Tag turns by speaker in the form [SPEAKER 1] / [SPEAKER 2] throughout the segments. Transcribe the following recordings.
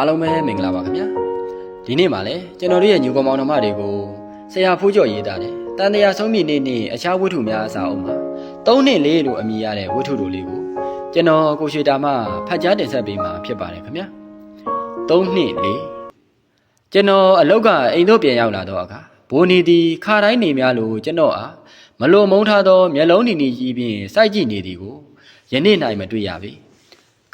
[SPEAKER 1] အားလုံးပဲမင်္ဂလာပါခင်ဗျာဒီနေ့မှာလည်းကျွန်တော်တို့ရဲ့ညီကောင်မောင်နှမတွေကိုဆရာဖိုးကျော်ရေးသားတယ်တန်တရားဆုံးမြင့်နေ့နေ့အခြားဝတ္ထုများအစာအုပ်မှာ၃နှစ်လေးလို့အမည်ရတဲ့ဝတ္ထုတို့လေးကိုကျွန်တော်ကိုရွှေတာမှဖတ်ကြားတင်ဆက်ပေးမှာဖြစ်ပါတယ်ခင်ဗျာ၃နှစ်လေးကျွန်တော်အလောက်ကအိမ်တို့ပြန်ရောက်လာတော့အခါဘိုးနီသည်ခါတိုင်းနေများလို့ကျွန်တော်အားမလွန်မုန်းထားသောမျက်လုံးနီနီကြီးဖြင့်စိုက်ကြည့်နေသည်ကိုယနေ့၌မတွေ့ရပေ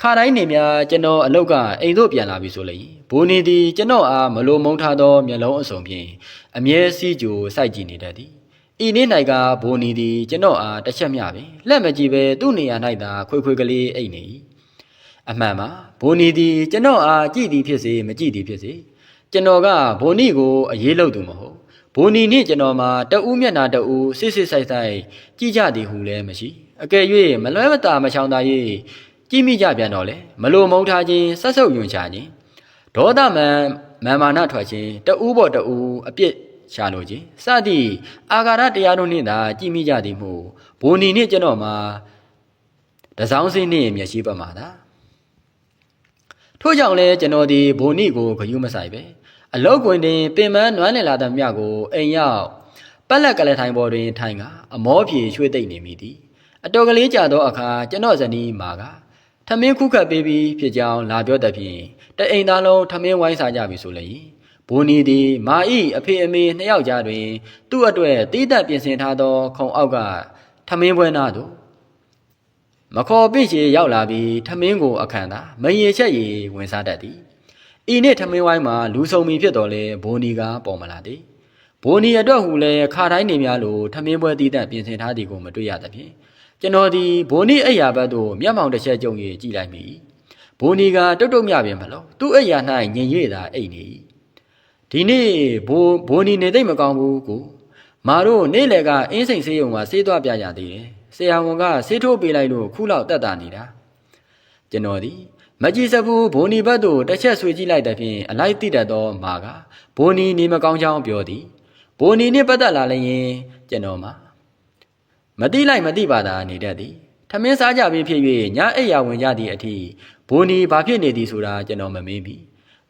[SPEAKER 1] ခါတိုင်းနေများကျွန်တော်အလောက်ကအိမ်တို့ပြန်လာပြီဆိုလေဘိုးနီသည်ကျွန်တော်အားမလွန်မုန်းထားသောမျက်လုံးအစုံဖြင့်အမြဲစီးကြိုစိုက်ကြည့်နေတတ်သည်ဤနေ့၌ကဘိုးနီသည်ကျွန်တော်အားတစ်ချက်မျှပင်လက်မကြည့်ပဲသူ့နေရာ၌သာခွေခွေကလေးအိတ်နေ၏အမှန်ပါဘိုးနီသည်ကျွန်တော်အားကြည့်သည်ဖြစ်စေမကြည့်သည်ဖြစ်စေကျွန်တော်ကဘိုနီကိုအေးလို့သူမဟုတ်ဘိုနီနှင့်ကျွန်တော်မှာတအူးမျက်နာတအူးစစ်စစ်ဆိုင်ဆိုင်ကြည့်ကြသည်ဟုလည်းမရှိအကယ်၍မလွဲမတာမချောင်သာ၍ ကြည့်မိကြပြန်တော့လေမလိုမုန်းထားခြင်းဆက်ဆုပ်ယွန်ချခြင်းဒေါသမန်မာမာနထွက်ခြင်းတအူးပေါ်တအူးအပြစ်ရှာလိုခြင်းစသည့်အာဃာရတရားတို့နှင့်သာကြည့်မိကြသည်မှုဘိုနီနှင့်ကျွန်တော်မှာတစောင်းစိနှင့်မျက်ရှိပတ်မှာသာထို့ကြောင့်လဲကျွန်တော်ဒီဘိုနီကိုဂယုမဆိုင်ပဲအလောက်ကွင်တင်ပင်မနွမ်းနေလာတဲ့မြကိုအိမ်ရောက်ပက်လက်ကလေးထိုင်ပေါ်တွင်ထိုင်ကအမောပြေရွှေ့သိမ့်နေမိသည်အတော်ကလေးကြာသောအခါကျွန်တော်ဇနီးမာက ထမင်းခုခတ်ပေးပြီးဖြစ်ကြောင်းလာပြောတဲ့ဖြင့်တအိမ်သားလုံးထမင်းဝိုင်းစားကြပြီဆိုလေဘိုးနီသည်မာဤအဖေအမေနှစ်ယောက်ကြားတွင် သူ့အတွက်တီးတက်ပြင်ဆင်ထားသော ခုံအောက်ကထမင်းပွဲနာသို့မခေါ်ပိချေရောက်လာပြီးထမင်းကိုအခန့်သာမရေချက်ရီဝင်စားတတ်သည်ဤနေ့ထမင်းဝိုင်းမှာလူဆုံမီဖြစ်တော်လဲဘိုးနီကပေါ်မလာသည်ဘိုးနီအတွက်ဟူလဲခါတိုင်းနေများလိုထမင်းပွဲတီးတက်ပြင်ဆင်ထားသည်ကိုမတွေ့ရသဖြင့် ကျွန်တော်ဒီဘိုးနီအိယာဘက်သို့မျက်မှောင်တစ်ချက်ကြုံ၍ကြည်လိုက်မိဘိုးနီကတုတ်တုတ်မြပင်မလို့သူ့အိယာ၌ညင်ရည်သာအိတ်နေ၏ဒီနေ့ဘိုးဘိုးနီနေသိမ့်မကောင်းဘူးကိုမာတို့နေ့လေကအင်းစိန်ဆေးရုံမှာဆေးသွားပြကြသေးတယ်ဆရာဝန်ကဆေးထိုးပေးလိုက်လို့ခုလောက်တက်တာနေတာကျွန်တော်ဒီမကြည့်စဘူးဘိုနီဘတ်တို့တစ်ချက်ဆွေကြည့်လိုက်တဲ့ဖြင့်အလိုက်တိတတ်သောမာကဘိုနီနေမကောင်းချောင်းပြောသည်ဘိုနီနှင့်ပတ်သက်လာလျင်ကျွန်တော်မှာ မတိလိုက်မတိပါတာနေတတ်သည်ထမင်းစားကြပြီးဖြစ်၍ညအိယာဝင်ကြသည့်အထိဘိုနီဘာဖြစ်နေသည်ဆိုတာကျွန်တော်မမေးပြီ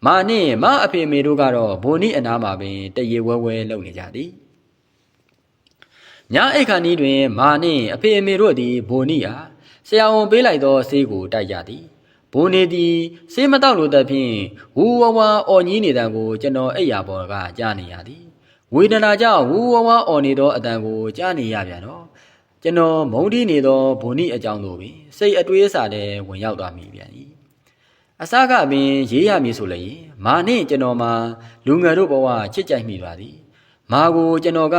[SPEAKER 1] မာနှင့်မအဖေမေတို့ကတော့ဘိုနီအနားမှာပင်တရေဝဲဝဲလုပ်နေကြသည်ညအိတ်ခါနီးတွင်မာနှင့်အဖေအမေတို့သည်ဘိုနီအားဆရာဝန်ပေးလိုက်သောဆေးကိုတိုက်ကြသည်ဘိုနေသည်ဆေးမတော့လို့တဲ့ဖြင့်ဝူဝဝါအော်ကြီးနေတဲ့ကိုကျွန်တော်အိပ်ရာပေါ်ကကြားနေရသည်ဝေဒနာကြောင့်ဝူဝဝါအော်နေသောအတန်ကိုကြားနေရပြန်တော့ ကျွန်တော်မုန်းတီးနေသောဘိုနီအကြောင်းတို့ပင်စိတ်အတွေးအဆလည်းဝင်ရောက်သွားမိပြန်၏အစကပင်ရေးရမည်ဆိုလျင်မာနှင့်ကျွန်တော်မှာလူငယ်တို့ဘဝချစ်ကြိုက်မိပါသည်မာကိုကျွန်တော်က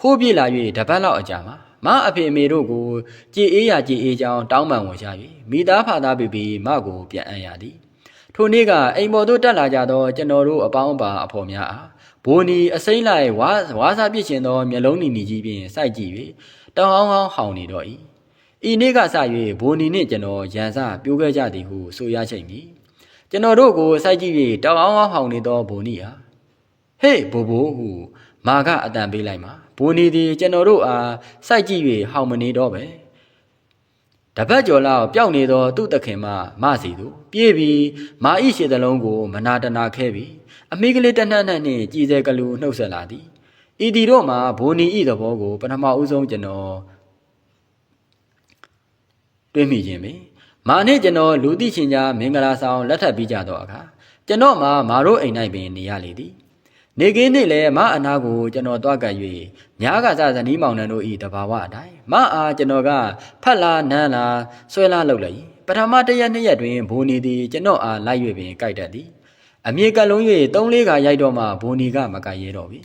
[SPEAKER 1] ခိုးပြေးလာ၍တပတ်လောက်အကြာမှာမအဖေအမေတို့ကိုကြည်အေးရကြည်အေးကြောင်းတောင်းပန်ဝင်ကြ၍မိသားဖသားပြပြီးမကိုပြန်အံ့ရသည်ထိုနေ့ကအိမ်ပေါ်သို့တက်လာကြသောကျွန်တော်တို့အပေါင်းအပါအဖော်များအားဘိုးနီအစိမ့်လိုက်ဝါဝါစာပြစ်ရှင်သောမျက်လုံးနီနီကြီးဖြင့်စိုက်ကြည့်၍ တောင်းအောင်အောင်ဟောင်နေတော့၏ဤနေ့ကစ၍ဘိုးနီနှင့်ကျွန်တော်ရန်စပြိုးခဲ့ကြသည်ဟုဆိုရချိန်မည်ကျွန်တော်တို့ကိုစိုက်ကြည့်၍တောင်းအောင်အောင်ဟောင်နေသောဘိုးနီဟာဟေးဘိုးဘိုးဟုမာကအတန်ပေးလိုက်မှာဘိုးနေသည်ကျွန်တော်တို့အားစိုက်ကြည့်၍ဟောင်မနေတော့ပဲတပတ်ကျော်လောက်ပျောက်နေသောသူ့တခင်မမစီသူပြေးပြီးမာဤရှည်သလုံးကို မနာတနာခဲ့ပြီးအမိကလေးတနှက်နှက်နှင့်ကြည်စဲကလူနှုတ်ဆက်လာသည် ဤဒီတော့မှဘိုးနီဤသဘောကိုပထမဦးဆုံးကျွန်တော်တွေးမိခြင်းပင်မာနဲ့ကျွန်တော်လူသိချင်းကြားမင်္ဂလာဆောင်လက်ထပ်ပြီးကြတော့အခါကျွန်တော်မှမာတို့အိမ်၌ပင်နေရလေသည်နေကင်းနေ့လည်းမအနာကိုကျွန်တော်တွားကပ်၍ညားကစားဇနီးမောင်နှံတို့ဤတဘာဝအတိုင်းမအားကျွန်တော်ကဖက်လာနန်းလာဆွဲလာလုပ်လိုက်ပထမတရက်နှစ်ရက်တွင်ဘိုးနေသည်ကျွန်တော်အားလိုက်၍ပင်ကြိုက်တတ်သည်အမြေကလုံး၍သုံးလေးခါရိုက်တော့မှဘိုးနေကမကြိုက်ရတော့ပြီ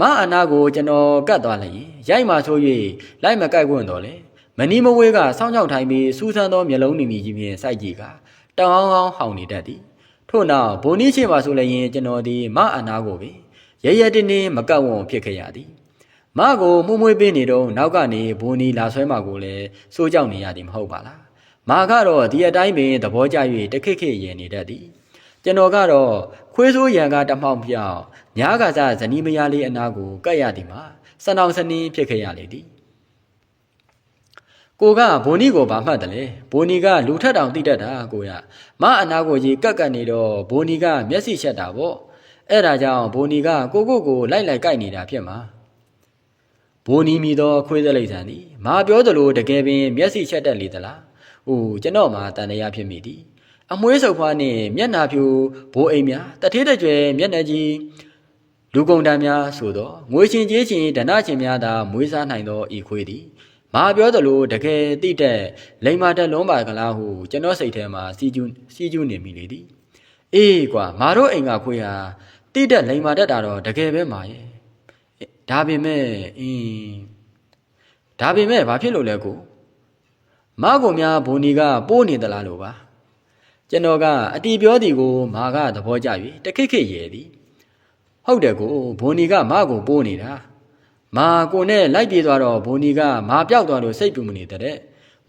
[SPEAKER 1] မအနာကိုကျွန်တော်ကတ်သွားလိုက်ရိုက်မှဆို၍လိုက်မကြိုက်ခွင့်တော့လေမနီမဝဲကစောင်းကြောက်ထိုင်ပြီးစူးစမ်းသောမျက်လုံးနီနီကြီးဖြင့်စိုက်ကြည့်ကတောင်းအောင်ဟောင်းနေတတ်သည်ထို့နောက်ဘုံနီးချင်းပါဆိုလည်းရင်ကျွန်တော်ဒီမအနာကိုပဲရရတင်းတင်းမကတ်ဝုံဖြစ်ခဲ့ရသည်မကိုမှုမွေးပေးနေတော့နောက်ကနေဘုံနီလာဆွဲမှာကိုလည်းစိုးကြောက်နေရသည်မဟုတ်ပါလားမာကတော့ဒီအတိုင်းပင်သဘောကျ၍တခိခိရင်နေတတ်သည်ကျွန်တော်ကတော့ ခွေးဆိုးရံကတမောင်ပြောင်းညားကစားဇနီးမယားလေးအနာကိုကတ်ရသည်မှာစနောင်စနင်းဖြစ်ခဲ့ရလေသည်ကိုကဘိုနီကိုဗာမှတ်တယ်လေဘိုနီကလူထက်တောင်တိတတ်တာကိုရမအနာကိုကြီးကက်ကက်နေတော့ဘိုနီကမျက်စိချက်တာပေါ့အဲ့ဒါကြောင့်ဘိုနီကကိုကိုကိုလိုက်လိုက်ကြိုက်နေတာဖြစ်မှာဘိုနီမီတော့ခွေးသလိမ့်ဆန်သည်မာပြောသလိုတကယ်ပင်မျက်စိချက်တတ်လေသလားဟိုကျွန်တော်မှတန်တရားဖြစ်မိသည် အမွှေးစုပ်ဖွားနှင့်မျက်နာဖြူဘိုးအိမ်များတထေးတကြွယ်မျက်နှာကြီးလူကုန်တန်းများဆိုတော့ငွေရှင်ကြီးချင်းဒဏချင်းများသာမွေးစားနိုင်သောဤခွေးသည်မာပြောသလိုတကယ်တိတဲ့လိမ္မာတက်လုံးပါကလားဟုကျွန်တော်စိတ်ထဲမှာစီကျူးစီကျူးနေမိလေသည်အေးကွာမာတို့အိမ်ကခွေးဟာတိတဲ့လိမ္မာတက်တာတော့တကယ်ပဲမာရဲ့အေးဒါပေမဲ့အင်းဒါပေမဲ့ဘာဖြစ်လို့လဲကိုမကိုများဘုံဒီကပိုးနေသလားလို့ပါ ကျွန်တော်ကအတီပြောသည်ကိုမာကသဘောကျ၍တခိတ်ခိတ်ရဲသည်ဟုတ်တယ်ကိုဘိုနီကမကိုပိုးနေတာမာကိုနဲ့လိုက်ပြေးသွားတော့ဘိုနီကမာပြောက်သွားလို့စိတ်ပူမနေတဲ့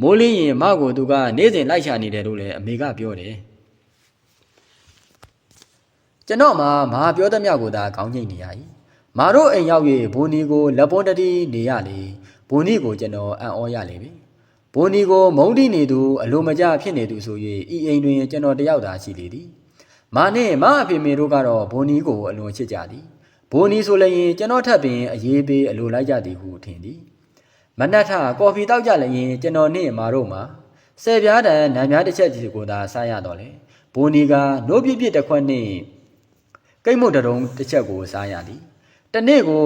[SPEAKER 1] မိုးလင်းရင်မကိုသူကနေ့စဉ်လိုက်ရှာနေတယ်လို့လည်းအမေကပြောတယ်ကျွန်တော်မှမာပြောသမျှကိုသာကောင်းကျိတ်နေရ၏မာတို့အိမ်ရောက်၍ဘိုနီကိုလက်ပွန်တတိနေရလေဘိုနီကိုကျွန်တော်အံ့ဩရလေပြီ ဘိုနီကိုမုံတိနေသူအလိုမကျဖြစ်နေသူဆို၍ဤအိမ်တွင်ကျွန်တော်တယောက်သာရှိလေသည်မာနဲ့မအဖေမေတို့ကတော့ဘိုနီကိုအလွန်ချစ်ကြသည်ဘိုနီဆိုလည်းရင်ကျွန်တော်ထပ်ပင်အရေးပေးအလိုလိုက်ကြသည်ဟုထင်သည်မနက်ထကော်ဖီတောက်ကြလည်းရင်ကျွန်တော်နှင့်မာတို့မှာဆယ်ပြားတန်နံများတစ်ချက်စီကိုသာစားရတော့လေဘိုနီကနိုးပြစ်ပြစ်တစ်ခွက်နှင့်ကိတ်မုတ်တရုံတစ်ချက်ကိုစားရသည်တနေ့ကို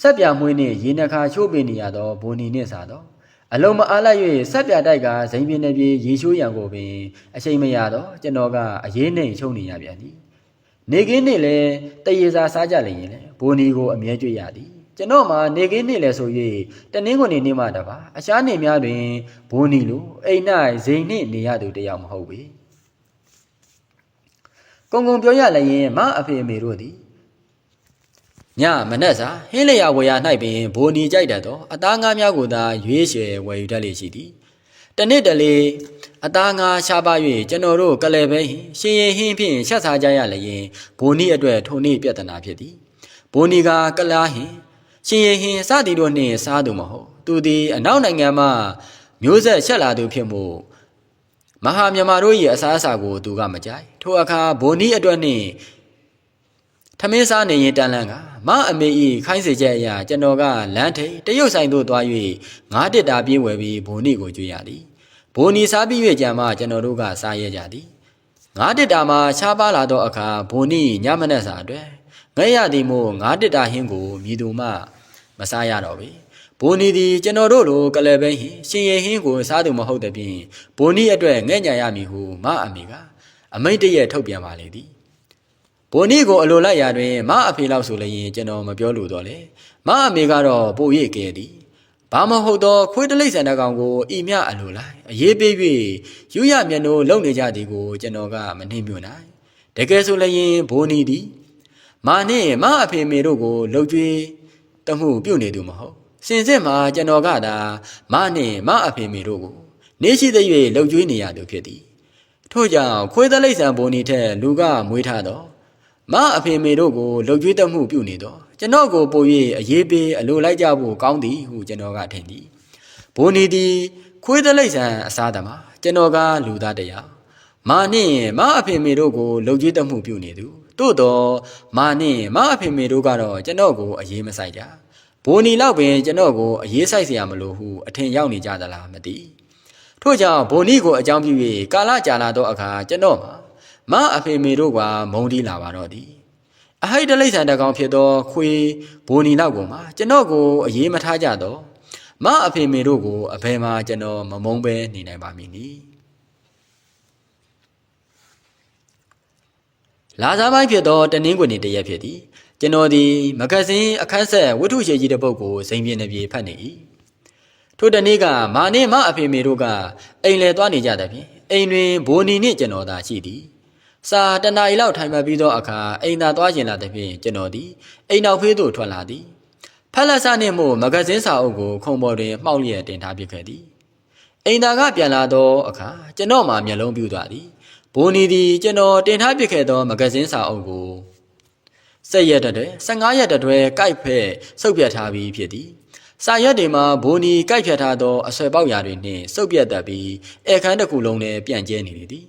[SPEAKER 1] ဆက်ပြမွေးနှင့်ရေနှခါချိုးပင်နေရသောဘိုနီနှင့်စားတော့ အလုံးမအားလိုက်၍ဆက်ပြတိုက်ကဇိမ်ပြင်းနေပြေရေချိုးရန်ကိုပင်အချိန်မရတော့ကျွန်တော်ကအရေးနှိမ်ချုံနေရပြန်သည်နေကင်းနေ့လဲတရေစာစားကြလေရင်လေဘိုနီကိုအမြဲကြွရသည်ကျွန်တော်မှနေကင်းနေ့လဲဆို၍တနင်္ဂနွေနေ့မှတပါအခြားနေ့များတွင်ဘိုနီလိုအိမ်၌ဇိမ်နှင့်နေရသူတယောက်မဟုတ်ပေကုံကုံပြောရလည်းရင်မအဖေအမေတို့သည် ညမနက်စာဟင်းလျာဝယ်ရ၌ပင်ဘိုနီကြိုက်တတ်သောအသားငါးများကိုသာရွေးချယ်ဝယ်ယူတတ်လေရှိသည်တနေ့တလေအသားငါးရှားပါ၍ကျွန်တော်တို့ကလည်းပဲရှင်ရင်ဟင်းဖြင့်ချက်စားကြရလျင်ဘိုနီအတွက်ထုံနေ့ပြဿနာဖြစ်သည်ဘိုနီကကလားဟင်ရှင်ရင်ဟင်းစသည်တို့နှင့်စားသူမဟုတ်သူသည်အနောက်နိုင်ငံမှမျိုးဆက်ချက်လာသူဖြစ်မှုမဟာမြမာတို့၏အစားအစာကိုသူကမကြိုက်ထိုအခါဘိုနီအတွက်နှင့် ထမင်းစားနေရင်တန်လန်းကမအမေဤခိုင်းစေချက်အရာကျွန်တော်ကလမ်းထိပ်တရုတ်ဆိုင်သို့သွား၍ငါးတစ်တာပြေးဝယ်ပြီးဘိုနီကိုကြွေရသည်ဘိုနီစားပြီး၍ကြံမှကျွန်တော်တို့ကစားရကြသည်ငါးတစ်တာမှာခြားပါလာသောအခါဘိုနီညမနက်စာအတွက်ငဲ့ရသည်မို့ငါးတစ်တာဟင်းကိုမြည်သူမှမစားရတော့ပေဘိုနီသည်ကျွန်တော်တို့လိုကလည်းပဲဟင်ရှင်ရဟင်းကိုစားသူမဟုတ်တဲ့ဖြင့်ဘိုနီအတွက်ငဲ့ညာရမည်ဟုမအမေကအမိတ်တရက်ထုတ်ပြန်ပါလေသည် ဘိုနီကိုအလိုလိုက်ရာတွင်မအဖေလောက်ဆိုလည်းရင်ကျွန်တော်မပြောလို့တော့လေမအမေကတော့ပို့ရိတ်ကဲသည်ဘာမဟုတ်သောခွေးတလိမ့်ဆန်တဲ့ကောင်ကိုဤမြအလိုလိုက်အရေးပေး၍ယူရမျက်နှိုးလုံနေကြသည်ကိုကျွန်တော်ကမနှိမ့်မြွနိုင်တကယ်ဆိုလည်းရင်ဘိုနီသည်မာနှင့်မအဖေမေတို့ကိုလှုပ်ကြွေးတမှုပြုတ်နေသူမဟုတ်စင်စစ်မှာကျွန်တော်ကသာမနှင့်မအဖေမေတို့ကိုနေရှိသည်၍လှုပ်ကြွေးနေရသူဖြစ်သည်ထို့ကြောင့်ခွေးသလိမ့်ဆန်ဘုံဤထက်လူကမွေးထားတော့ မအဖေမေတို့ကိုလှုပ်ကြွေးတတ်မှုပြုနေတော့ကျွန်တော်ကိုပို့၍အရေးပေးအလိုလိုက်ကြဖို့ကောင်းသည်ဟုကျွန်တော်ကထင်သည်ဘိုးနီသည်ခွေးတလိပ်ဆန်အစားသမားကျွန်တော်ကလူသားတရားမာနှင့်မအဖေမေတို့ကိုလှုပ်ကြွေးတတ်မှုပြုနေသူတို့တော့မာနှင့်မအဖေမေတို့ကတော့ကျွန်တော်ကိုအရေးမဆိုင်ကြဘိုးနီလောက်ပင်ကျွန်တော်ကိုအရေးဆိုင်စရာမလိုဟုအထင်ရောက်နေကြသလားမသိထို့ကြောင့်ဘိုးနီကိုအကြောင်းပြု၍ကာလကြာလာသောအခါကျွန်တော်မှာ မအဖေမေတို့ကမုံတီးလာပါတော့သည်အဟိတ်တလိษံတကောင်ဖြစ်သောခွေဘိုနီလောက်ကိုမှာကျွန်တော်ကိုအရေးမထားကြတော့မအဖေမေတို့ကိုအဘယ်မှာကျွန်တော်မမုံပဲနေနိုင်ပါမည်နီလာစားပိုင်းဖြစ်သောတနင်းကွယ်နေတရက်ဖြစ်သည်ကျွန်တော်သည်မဂဇင်းအခန်းဆက်ဝတ္ထုရှည်ကြီးတစ်ပုဒ်ကိုစိန်ပြင်းနေပြေဖတ်နေ၏ထိုတနေ့ကမာနှင့်မအဖေမေတို့ကအိမ်လဲသွားနေကြသဖြင့်အိမ်တွင်ဘိုနီနှင့်ကျွန်တော်သာရှိသည် စာတနာရီလောက်ထိုင်မှပြီးသောအခါအိမ်သာသွားကျင်လာသဖြင့်ကျွန်တော်သည်အိမ်နောက်ဖေးသို့ထွက်လာသည်ဖက်လက်ဆနှင့်မို့မဂဇင်းစာအုပ်ကိုခုံပေါ်တွင်မှောက်လျက်တင်ထားပစ်ခဲ့သည်အိမ်သာကပြန်လာသောအခါကျွန်တော်မှမျက်လုံးပြူသွားသည်ဘိုနီသည်ကျွန်တော်တင်ထားပစ်ခဲ့သောမဂဇင်းစာအုပ်ကိုစက်ရက်တည်း15ရက်တည်းကိုက်ဖဲ့ဆုပ်ပြတ်ထားပြီးဖြစ်သည်စာရွက်တွေမှာဘိုးနီကြိုက်ဖြတ်ထားသောအဆွဲပေါက်ရာတွေနှင့်စုပ်ပြတ်တတ်ပြီးဧခန်းတစ်ခုလုံးနဲ့ပြန့်ကျဲနေလေသည်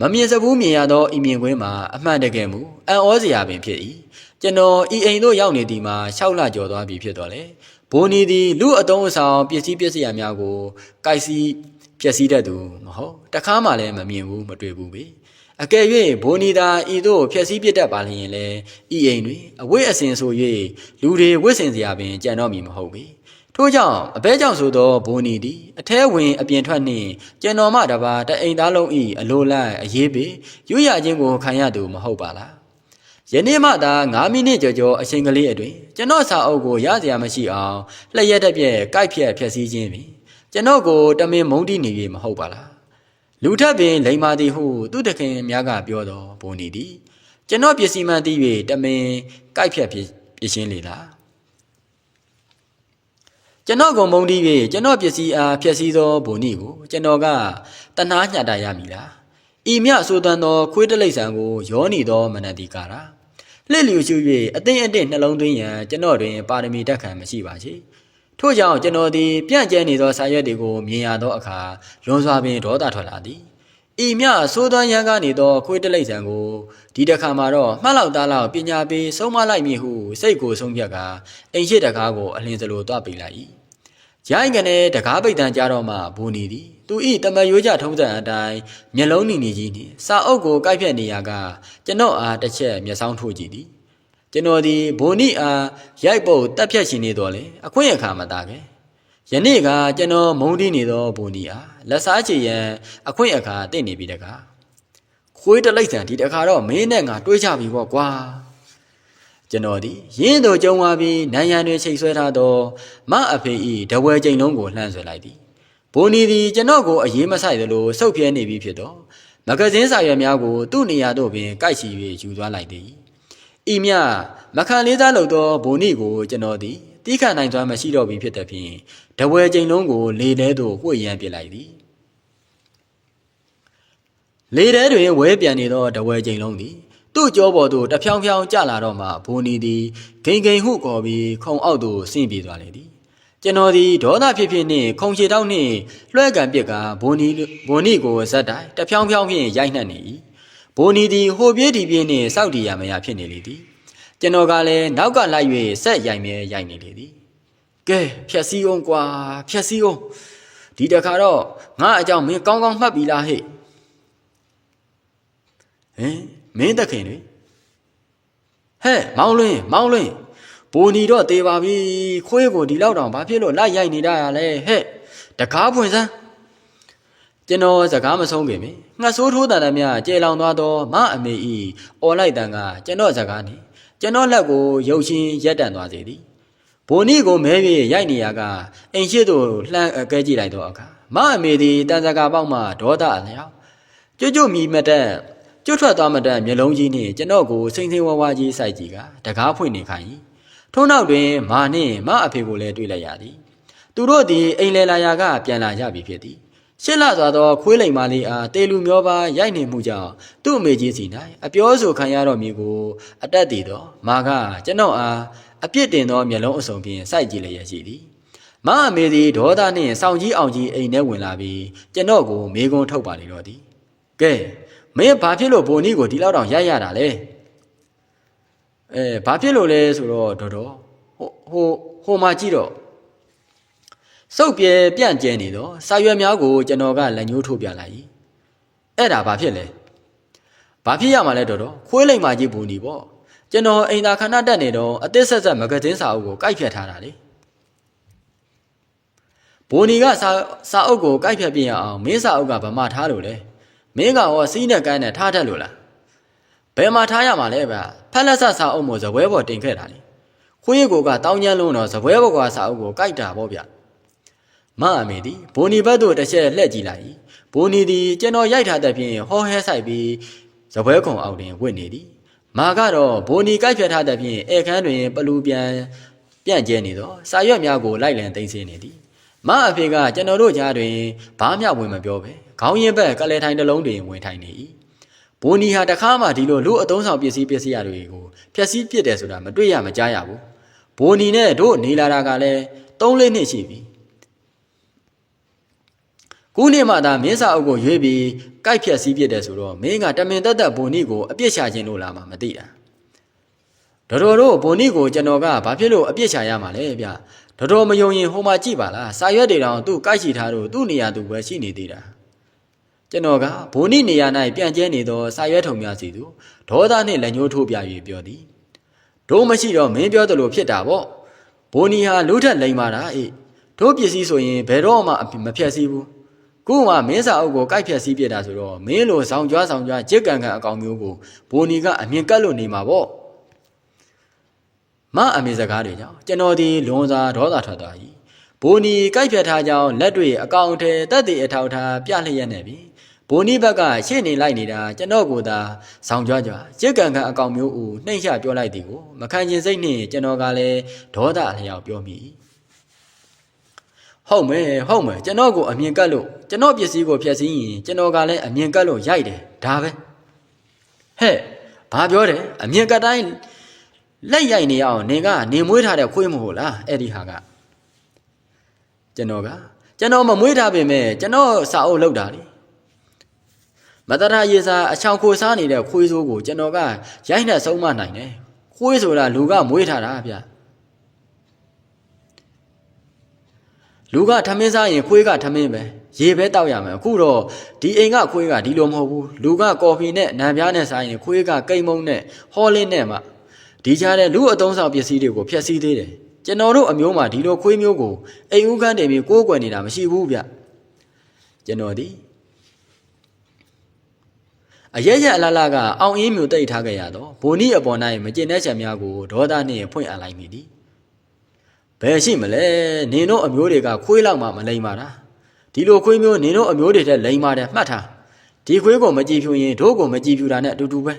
[SPEAKER 1] မမြင်စဘူးမြင်ရသောဤမြင်ကွင်းမှာအမှန်တကယ်မူအံ့ဩစရာပင်ဖြစ်၏ကျွန်တော်ဤအိမ်သို့ရောက်နေသည်မှာ၆လကျော်သွားပြီဖြစ်တော်လေဘိုးနီသည်လူအတုံးအဆောင်ပစ္စည်းပစ္စည်းအများကိုကိုက်စီပျက်စီးတတ်သူမဟုတ်တခါမှလည်းမမြင်ဘူးမတွေ့ဘူးပဲအကယ်၍ဘိုးနီသာဤသို့ဖျက်ဆီးပစ်တတ်ပါလျင်လည်းဤအိမ်တွင်အဝိအစင်ဆို၍လူတွေဝစ်စင်စရာပင်ကြံတော့မည်မဟုတ်ပေ ထို့ကြောင့်အဘဲကြောင့်ဆိုသောဘိုးနီသည်အထဲဝင်အပြင်ထွက်နှင့်ကျန်တော်မှတပါတအိမ်သားလုံးဤအလိုလိုက်အရေးပေရွရခြင်းကိုခံရသူမဟုတ်ပါလားယနေ့မှသာ9မိနစ်ကျော်ကျော်အချိန်ကလေးအတွင်းကျွန်တော်စာအုပ်ကိုရစရာမရှိအောင်လျှက်ရက်တစ်ပြက်ကိုက်ဖြက်ဖြက်စီးခြင်းပင်ကျွန်တော်ကိုတမင်မုန်းတီးနေပြီမဟုတ်ပါလားလူထပ်ပင်လိမ္မာသည်ဟုသူတခင်များကပြောတော်ဘုံနီသည်ကျွန်တော်ပစ္စည်းမှန်သိ၍တမင်ကိုက်ဖြက်ဖြစ်ပြရှင်းလေလား ကျွန်တော်ကိုမုန်းတီး၍ကျွန်တော်ပစ္စည်းအားဖျက်ဆီးသောဘုံနီကိုကျွန်တော်ကတနာညှတာရမည်လားဤမြဆိုတန်သောခွေးတလိမ့်ဆန်ကိုရောနေသောမနတိကာရာလှစ်လျူရှု၍အသိအတင့်နှလုံးသွင်းရန်ကျွန်တော်တွင်ပါရမီတက်ခံမရှိပါချေထို့ကြောင့်ကျွန်တော်သည်ပြန့်ကျဲနေသောစာရွက်တွေကိုမြင်ရသောအခါလွန်စွာပင်ဒေါသထွက်လာသည် ဤမြဆိုးသွမ်းရန်ကနေသောခွေးတလိမ့်ဆန်ကိုဒီတစ်ခါမှာတော့မှတ်လောက်သားလောက်ပညာပေးဆုံးမလိုက်မည်ဟုစိတ်ကိုဆုံးဖြတ်ကာအိမ်ရှိတကားကိုအလင်းစလိုသွားပေးလိုက်၏ရိုင်းကနေတကားပိတ်တန်ကြတော့မှဘူနီသည်သူဤတမရွေးကြထုံးစံအတိုင်းမျက်လုံးနီနီကြီးနှင့်စာအုပ်ကိုကိုက်ဖြတ်နေရကကျွန်တော်အားတစ်ချက်မျက်စောင်းထိုးကြည့်သည်ကျွန်တော်ဒီဘိုနီအားရိုက်ပုတ်တက်ဖြတ်ရှင်နေတော့လေအခွင့်အခါမသားခဲ့ ယနေ့ကကျွန်တော်မုန်းတီးနေသောဘိုနီအားလက်စားချေရန်အခွင့်အခါတင့်နေပြီတကားခွေးတလိမ့်ဆန်ဒီတခါတော့မင်းနဲ့ငါတွေးကြပြီပေါ့ကွာကျွန်တော်ဒီရင်းတို့ကြုံသွားပြီးနန်းရံတွေချိန်ဆွဲထားသောမအဖေဤတဝဲချိန်လုံးကိုလှမ်းဆွဲလိုက်သည်ဘိုနီသည်ကျွန်တော်ကိုအရေးမဆိုင်သလိုစုပ်ပြဲနေပြီဖြစ်တော့မဂဇင်းစာရွက်များကိုသူ့နေရာသို့ပင်ကိုက်ချီ၍ယူသွားလိုက်သည်ဤမြမခံလေးစားလို့သောဘိုနီကိုကျွန်တော်သည်တိခတ်နိုင်စွမ်းမရှိတော့ပြီဖြစ်တဲ့ဖြင့် တဝဲချိန်လုံးကိုလေထဲသို့ဝှေ့ရမ်းပစ်လိုက်သည်လေထဲတွင်ဝဲပြန်နေသောတဝဲချိန်လုံးသည်သူ့ကြောပေါ်သို့တဖြောင်းဖြောင်းကျလာတော့မှဘိုနီသည်ဂိမ်ဂိမ်ဟုခေါ်ပြီးခုံအောက်သို့ဆင့်ပြေးသွားလေသည်ကျွန်တော်ဒီဒေါသဖြစ်ဖြစ်နှင့်ခုံချေတောက်နှင့်လွှဲကန်ပစ်ကဘိုနီဘိုနီကိုဇက်တိုင်တဖြောင်းဖြောင်းဖြင့်ရိုက်နှက်နေ၏ဘိုနီသည်ဟိုပြေးဒီပြေးနှင့်စောက်တီရမရဖြစ်နေလေသည်ကျွန်တော်ကလည်းနောက်ကလိုက်၍ဆက်ရိုက်မြဲရိုက်နေလေသည် ကဲဖြက်စီးအောင်ကွာဖြက်စီးအောင်ဒီတခါတော့ငါအကြောင်းမင်းကောင်းကောင်းမှတ်ပြီလားဟဲ့ဟင်မင်းတခင်တွေဟဲ့မောင်လွင်မောင်လွင်ဘိုနီတော့တေးပါပြီခွေးကိုဒီလောက်တောင်ဘာဖြစ်လို့လိုက်ရိုက်နေတာရလဲဟဲ့တကားဖွင့်စမ်းကျွန်တော်စကားမဆုံးခင်ပဲငှက်ဆိုးထိုးတန်တည်းများကျေလောင်သွားတော့မအမေဤအော်လိုက်တန်ကကျွန်တော်စကားနေကျွန်တော်လက်ကိုရုပ်ရှင်ရက်တန်သွားစေသည် ဘိုနီကိုမဲပြေရိုက်နေရကအိမ်ရှိသို့လှမ်းအကဲကြည့်လိုက်တော့အခါမအမေသည်တန်စကားပေါက်မှဒေါသအလျောက်ကျွတ်ကျွတ်မြည်မတက်ကျွတ်ထွက်သွားမတက်မျက်လုံးကြီးနှင့်ကျွန်တော်ကိုစိမ့်စိမ့်ဝါးဝါးကြီးစိုက်ကြည့်ကတကားဖွင့်နေခိုင်း၏ထို့နောက်တွင်မာနှင့်မအဖေကိုလည်းတွေ့လိုက်ရသည်သူတို့သည်အိမ်လေလာယာကပြန်လာကြပြီဖြစ်သည်ရှစ်လစွာသောခွေးလိမ်မလေးအားတေလူမျောပါရိုက်နေမှုကြောင့်သူ့အမေကြီးစီ၌အပြောဆိုခံရတော်မူကိုအတက်တည်သောမာကကျွန်တော်အား အပြစ်တင်သောမျက်လုံးအစုံဖြင့်စိုက်ကြည့်လျက်ရှိသည်မအမေသည်ဒေါသနှင့်စောင့်ကြီးအောင်ကြီးအိမ်ထဲဝင်လာပြီးကျွန်တော်ကိုမေကွန်းထုတ်ပါလေတော့သည်ကဲမင်းဘာဖြစ်လို့ဘိုနီကိုဒီလောက်တောင်ရိုက်ရတာလဲအဲဘာဖြစ်လို့လဲဆိုတော့တော်တော်ဟိုဟိုဟိုမှာကြည့်တော့စုပ်ပြဲပြန့်ကျဲနေတော့စာရွက်များကိုကျွန်တော်ကလက်ညှိုးထိုးပြလိုက်၏အဲ့ဒါဘာဖြစ်လဲဘာဖြစ်ရမှာလဲတော်တော်ခွေးလိမ်မာကြီးဘူးနီပေါ့ ကျွန်တော်အိမ်သာခဏတက်နေတော့အသစ်ဆက်ဆက်မဂဇင်းစာအုပ်ကိုကိုက်ဖြတ်ထားတာလေဘိုနီကစာစာအုပ်ကိုကိုက်ဖြတ်ပြရအောင်မင်းစာအုပ်ကဗမာထားလို့လဲမင်းကရောစီးနဲ့ကန်းနဲ့ထားတတ်လို့လားဘယ်မှာထားရမှာလဲဗျဖက်လက်ဆက်စာအုပ်မို့ဇပွဲပေါ်တင်ခဲ့တာလေခွေးကိုကတောင်းကျမ်းလုံးတော့ဇပွဲပေါ်ကစာအုပ်ကိုကိုက်တာပေါ့ဗျမအမေသည်ဘိုနီဘက်သို့တစ်ချက်လှည့်ကြည့်လိုက်ဘိုနီသည်ကျွန်တော်ရိုက်ထားတဲ့ဖြင့်ဟောဟဲဆိုင်ပြီးဇပွဲခုံအောက်တွင်ဝင့်နေသည် မာကတော့ဘိုနီကိုက်ဖြတ်ထားတဲ့ဖြင့်ဧခန်းတွင်ပလူပြန်ပြန့်ကျဲနေသောစာရွက်များကိုလိုက်လံသိမ်းဆည်းနေသည်မအဖေကကျွန်တော်တို့ကြားတွင်ဘာမှဝင်မပြောပဲခေါင်းရင်ဘက်ကလဲထိုင်တစ်လုံးတွင်ဝင်ထိုင်နေ၏ဘိုနီဟာတခါမှဒီလိုလူအတုံးဆောင်ပစ္စည်းပစ္စည်းရတွေကိုဖျက်ဆီးပစ်တယ်ဆိုတာမတွေ့ရမကြားရဘူးဘိုနီနဲ့တို့နေလာတာကလည်း3လေးနှစ်ရှိပြီ ခုနှစ်မှသာမင်းစာအုပ်ကိုရွေးပြီးကိုက်ဖြက်စည်းပြစ်တယ်ဆိုတော့မင်းကတမင်တက်တက်ဘုံနီကိုအပြစ်ရှာခြင်းလို့လားမှမသိတာတော်တော်တို့ဘုံနီကိုကျွန်တော်ကဘာဖြစ်လို့အပြစ်ရှာရမှာလဲဗျတော်တော်မယုံရင်ဟိုမှာကြည့်ပါလားစာရွက်တွေတောင်သူ့ကိုက်ရှိထားလို့သူ့နေရာသူပဲရှိနေသေးတာကျွန်တော်ကဘိုးနိနေရာ၌ပြန့်ကျဲနေသောစာရွက်ထုံများစီသူဒေါသနှင့်လက်ညှိုးထိုးပြ၍ပြောသည်တို့မရှိတော့မင်းပြောသလိုဖြစ်တာပေါ့ဘိုးနီဟာလူထက်လိမ်မာတာအေးတို့ပစ္စည်းဆိုရင်ဘယ်တော့မှမဖြတ်စည်းဘူး ခုမှမင်းစာအုပ်ကိုကိုက်ဖြတ်စည်းပြတာဆိုတော့မင်းလိုဆောင်ကြွားဆောင်ကြွားကြစ်ကန်ကန်အကောင်မျိုးကိုဘိုးနီကအမြင်ကတ်လို့နေမှာပေါ့မအမေစကားတွေကြောင့်ကျွန်တော်ဒီလွန်စွာဒေါသထွက်သွား၏ဘိုးနီကိုက်ဖြတ်ထားကြောင်းလက်တွေအကောင်အထည်တက်တည်အထောက်ထားပြလျက်နေပြီဘိုးနီးဘက်ကရှေ့နေလိုက်နေတာကျွန်တော်ကိုသာဆောင်ကြွားကြွားရစ်ကန်ကန်အကောင်မျိုးဦးနှိမ့်ချပြောလိုက်သည်ကိုမခံကျင်စိတ်နှင့်ကျွန်တော်ကလည်းဒေါသအလျောက်ပြောမိ ဟုတ်မယ်ဟုတ်မယ်ကျွန်တော်ကိုအမြင်ကတ်လို့ကျွန်တော်ပစ္စည်းကိုဖျက်ဆီးရင်ကျွန်တော်ကလည်းအမြင်ကတ်လို့ရိုက်တယ်ဒါပဲဟဲ့ဘာပြောတယ်အမြင်ကတ်တိုင်းလက်ရိုက်နေအောင်နင်ကနေမွေးထားတဲ့ခွေးမဟုတ်လားအဲ့ဒီဟာကကျွန်တော်ကကျွန်တော်မမွေးထားပေမဲ့ကျွန်တော်စာအုပ်လောက်တာလေမတရရေစာအချောင်ခိုစားနေတဲ့ခွေးစိုးကိုကျွန်တော်ကရိုက်နှက်ဆုံးမနိုင်တယ်ခွေးဆိုတာလူကမွေးထားတာဗျ လူကထမင်းစားရင်ခွေးကထမင်းပဲရေပဲတောက်ရမယ်အခုတော့ဒီအိမ်ကခွေးကဒီလိုမဟုတ်ဘူးလူကကော်ဖီနဲ့နံပြားနဲ့စားရင်ခွေးကကိတ်မုံနဲ့ဟောလင်းနဲ့မှဒီကြားတဲ့လူအသုံးဆောင်ပစ္စည်းတွေကိုဖျက်ဆီးသေးတယ်ကျွန်တော်တို့အမျိုးမှာဒီလိုခွေးမျိုးကိုအိမ်ဦးခန်းတင်ပြီးကိုးကွယ်နေတာမရှိဘူးဗျကျွန်တော်ဒီအရရအလလကအောင်အင်းမျိုးတိတ်ထားခဲ့ရတော့ဘိုနီအပေါ်၌မကျင်တဲ့ချက်များကိုဒေါသနှင့်ဖွင့်အပ်လိုက်မိသည် ဘယ်ရှိမလဲနင်တို့အမျိုးတွေကခွေးလောက်မှမလိမ္မာတာဒီလိုခွေးမျိုးနင်တို့အမျိုးတွေထက်လိမ္မာတယ်မှတ်ထားဒီခွေးကိုမကြည့်ဖြူရင်တို့ကိုမကြည့်ဖြူတာနဲ့အတူတူပဲ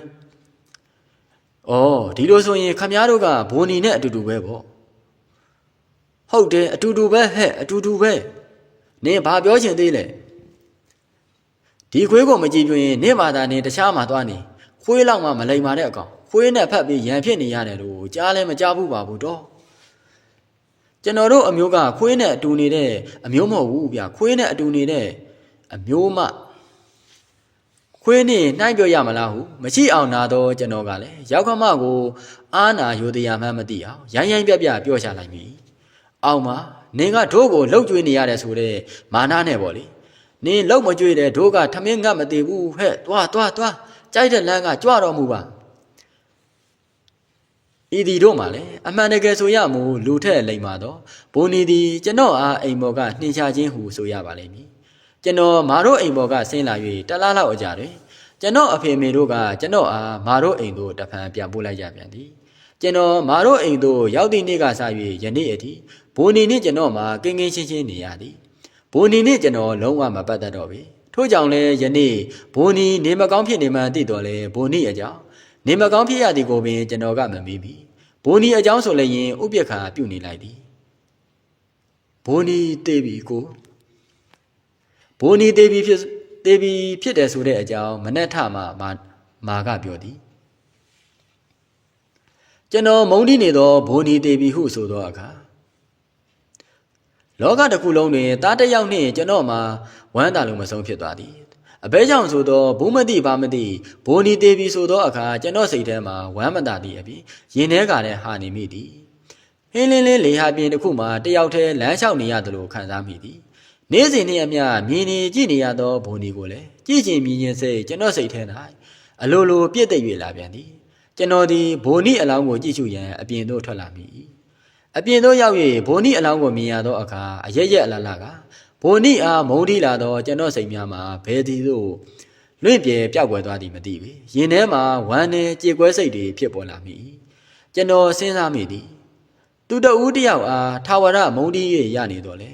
[SPEAKER 1] ဩဒီလိုဆိုရင်ခမည်းတော်ကဘိုနီနဲ့အတူတူပဲပေါ့ဟုတ်တယ်အတူတူပဲဟဲ့အတူတူပဲနင်ဘာပြောချင်သေးလဲဒီခွေးကိုမကြည့်ပြရင်နေမာတာနေတခြားမှာသွားနေခွေးလောက်မှမလိမ္မာတဲ့အကောင်ခွေးနဲ့ဖက်ပြီးရန်ဖြစ်နေရတယ်လို့ကြားလဲမကြားဘူးပါဘူးတော့ ကျွန်တော်တို့အမျိုးကခွေးနဲ့အတူနေတဲ့အမျိုးမဟုတ်ဘူးဗျခွေးနဲ့အတူနေတဲ့အမျိုးမခွေးနဲ့နှိုင်းပြောရမလားဟုမရှိအောင်နာတော့ကျွန်တော်ကလည်းရောက်ခမကိုအာနာယိုတရားမှန်းမသိအောင်ရိုင်းရိုင်းပြပြပြောချလိုက်ပြီအောင်မနင်ကတို့ကိုလှုပ်ကြွေးနေရတယ်ဆိုတဲ့မာနနဲ့ပေါ့လေနင်လောက်မကြွေတဲ့တို့ကထမင်းငတ်မသေးဘူးဟဲ့သွားသွားသွားကြိုက်တဲ့လမ်းကကြွတော်မူပါ ဤဒီတို့မှလည်းအမှန်တကယ်ဆိုရမူလူထက်လိမ္မာတော့ဘိုးနေသည်ကျွန်တော်အားအိမ်ပေါ်ကနှင်ချခြင်းဟုဆိုရပါလိမ့်မည်ကျွန်တော်မာတို့အိမ်ပေါ်ကဆင်းလာ၍တလားလောက်အကြတွင်ကျွန်တော်အဖေမေတို့ကကျွန်တော်အားမာတို့အိမ်သို့တဖန်ပြန်ပို့လိုက်ကြပြန်သည်ကျွန်တော်မာတို့အိမ်သို့ရောက်သည့်နေ့ကစ၍ယနေ့အထိဘိုးနေနှင့်ကျွန်တော်မှာကင်းကင်းရှင်းရှင်းနေရသည်ဘိုနီနဲ့ကျွန်တော်လုံးဝမပတ်သက်တော့ပြီထို့ကြောင့်လဲယနေ့ဘိုနီနေမကောင်းဖြစ်နေမှသိတော်လဲဘိုနီအကြောင်းနေမကောင်းဖြစ်ရသည်ကိုပင်ကျွန်တော်ကမမေးပြီ ဘိုနီအကြောင်းဆိုလည်းရင်ဥပက္ခာပြုတ်နေလိုက်သည်ဘိုနီတေးပြီကိုဘိုနီတေးပြီဖြစ်တေးပြီဖြစ်တယ်ဆိုတဲ့အကြောင်းမနဲ့ထမှာမာမာကပြောသည်ကျွန်တော်မုန်းတီးနေသောဘိုနီတေးပြီဟုဆိုသောအခါလောကတစ်ခုလုံးတွင်သားတစ်ယောက်နှင့်ကျွန်တော်မှာဝမ်းသာလို့မဆုံးဖြစ်သွားသည် အဘဲကြောင့်ဆိုသောဘူးမတိဘာမတိဘိုနီတေပြီဆိုသောအခါကျွန်တော်စိတ်ထဲမှာဝမ်းမသာသည့်အပြင်ရင်ထဲကလည်းဟာနေမိသည်ဟင်းလင်းလင်းလေဟာပြင်တစ်ခုမှာတယောက်တည်းလမ်းလျှောက်နေရတယ်လို့ခံစားမိသည်နေ့စဉ်နေ့အမျှမြင်နေကြည့်နေရသောဘိုနီကိုလည်းကြည့်ချင်မြင်ချင်းစိတ်ကျွန်တော်စိတ်ထဲ၌အလိုလိုပြည့်သိပ်၍လာပြန်သည်ကျွန်တော်ဒီဘိုနီအလောင်းကိုကြည့်ရှုရန်အပြင်သို့ထွက်လာမိ၏အပြင်သို့ရောက်၍ဘိုနီအလောင်းကိုမြင်ရသောအခါအရက်ရက်အလလက ဘိုနီအားမုန်းတီးလာသောကျွန်တော်စိတ်များမှာဘယ်သည်သို့လွင့်ပြေပြောက်ွယ်သွားသည်မသိပေရင်ထဲမှာဝမ်းနဲ့ကြေကွဲစိတ်တွေဖြစ်ပေါ်လာမိကျွန်တော်စဉ်းစားမိသည်သူတဦးတယောက်အားထာဝရမုန်းတီး၍ရနေတော့လေ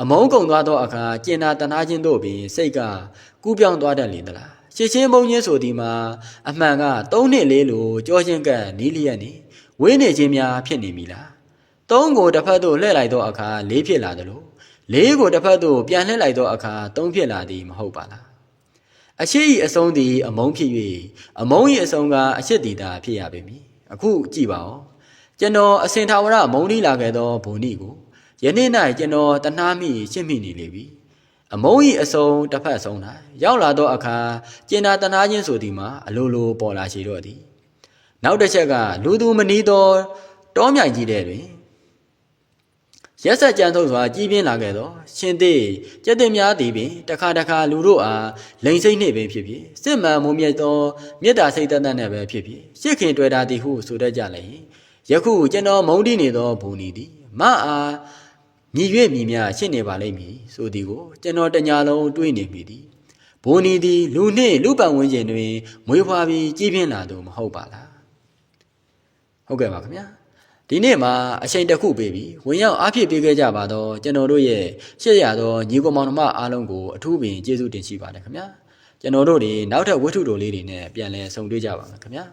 [SPEAKER 1] အမုန်းကုံသွားသောအခါကျင်နာတနာချင်းတို့ပင်စိတ်ကကူးပြောင်းသွားတတ်လေသလားရှစ်ချင်းမုံချင်းဆိုဒီမှာအမှန်က၃နှစ်လေးလိုကြောချင်းကပ်နီးလျက်နေဝင်းနေခြင်းများဖြစ်နေပြီလားသုံးကိုတစ်ဖက်သို့လှည့်လိုက်သောအခါလေးဖြစ်လာသလို လေးကိုတစ်ဖက်သို့ပြန်လှည့်လိုက်သောအခါသုံးဖြစ်လာသည်မဟုတ်ပါလားအရှိ၏အဆုံးသည်အမုန်းဖြစ်၍အမုန်း၏အဆုံးကအရှိတီတာဖြစ်ရပေမည်အခုကြည့်ပါဦးကျွန်တော်အစင်ထာဝရမုန်းတီးလာခဲ့သောဘုန်ဤကိုယနေ့၌ကျွန်တော်တနာမိရှင်းမိနေလေပြီအမုံဤအစုံတစ်ဖက်ဆုံး၌ရောက်လာသောအခါကျင်နာတနာချင်းဆိုသည်မှာအလိုလိုပေါ်လာရှိတော့သည်နောက်တစ်ချက်ကလူသူမနီးသောတောမြိုင်ကြီးတဲ့တွင် ရက်ဆက်ကြမ်းထုတ်စွာကြီးပြင်းလာခဲ့သောရှင်သေးကျက်တင်များသည်ပင်တခါတခါလူတို့အားလိန်စိတ်နှင့်ပင်ဖြစ်ဖြစ်စစ်မှန်မုံမြတ်သောမေတ္တာစိတ်သက်သက်နဲ့ပဲဖြစ်ဖြစ်ရှစ်ခင်တွေ့တာသည်ဟုဆိုတတ်ကြလေယခုကျွန်တော်မုံတိနေသောဘူနီသည်မအားမြည်၍မြည်များရှင်းနေပါလိမ့်မည်ဆိုသည်ကိုကျွန်တော်တညာလုံးတွေးနေမိသည်ဘူနီသည်လူနှင့်လူပတ်ဝန်းကျင်တွင်မွေးဖွားပြီးကြီးပြင်းလာသူမဟုတ်ပါလားဟုတ်ကဲ့ပါခင်ဗျာ ဒီနေ့မှာအချိန်တစ်ခုပေးပြီးဝင်ရောက်အားဖြည့်ပေးခဲ့ကြပါတော့ကျွန်တော်တို့ရဲ့ရှေ့ရသောညီကောင်မောင်နှမအားလုံးကိုအထူးပင်ကျေးဇူးတင်ရှိပါတယ်ခင်ဗျာကျွန်တော်တို့တွေနောက်ထပ်ဝတ္ထုတော်လေးတွေနဲ့ပြန်လည်ဆုံတွေ့ကြပါမယ်ခင်ဗျာ